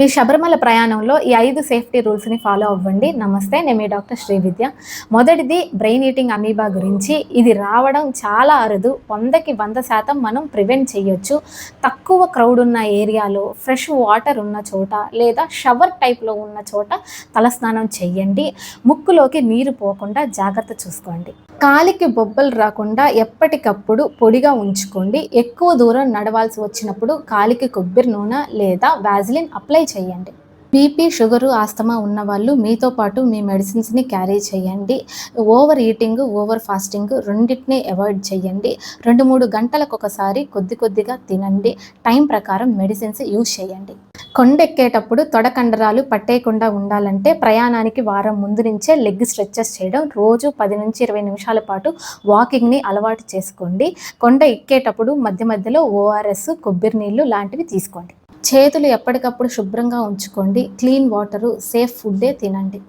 మీ శబరిమల ప్రయాణంలో ఈ ఐదు సేఫ్టీ రూల్స్ని ఫాలో అవ్వండి. నమస్తే నేను మీ డాక్టర్ శ్రీవిద్య. మొదటిది బ్రెయిన్ ఈటింగ్ అమీబా గురించి. ఇది రావడం చాలా అరుదు. వందకి వంద శాతం మనం ప్రివెంట్ చేయొచ్చు తక్కువ క్రౌడ్ ఉన్న ఏరియాలో ఫ్రెష్ వాటర్ ఉన్న చోట లేదా షవర్ టైప్లో ఉన్న చోట తలస్నానం చేయండి ముక్కులోకి నీరు పోకుండా జాగ్రత్త చూసుకోండి. కాలికి బొబ్బలు రాకుండా ఎప్పటికప్పుడు పొడిగా ఉంచుకోండి. ఎక్కువ దూరం నడవాల్సి వచ్చినప్పుడు కాలికి కొబ్బరి నూనె లేదా వ్యాజిలిన్ అప్లై చేయండి. బీపీ షుగరు ఆస్తమా ఉన్నవాళ్ళు మీతో పాటు మీ మెడిసిన్స్ని క్యారీ చేయండి. ఓవర్ ఈటింగ్ ఓవర్ ఫాస్టింగ్ రెండింటిని అవాయిడ్ చేయండి. రెండు మూడు గంటలకు ఒకసారి కొద్ది కొద్దిగా తినండి. టైం ప్రకారం మెడిసిన్స్ యూజ్ చేయండి. కొండెక్కేటప్పుడు తొడ కండరాలు పట్టేయకుండా ఉండాలంటే ప్రయాణానికి వారం ముందు నుంచే లెగ్ స్ట్రెచెస్ చేయడం రోజు పది నుంచి ఇరవై నిమిషాల పాటు వాకింగ్ని అలవాటు చేసుకోండి. కొండ ఎక్కేటప్పుడు మధ్య మధ్యలో ఓఆర్ఎస్ కొబ్బరి నీళ్ళు లాంటివి తీసుకోండి. చేతులు ఎప్పటికప్పుడు శుభ్రంగా ఉంచుకోండి. క్లీన్ వాటరు సేఫ్ ఫుడ్డే తినండి.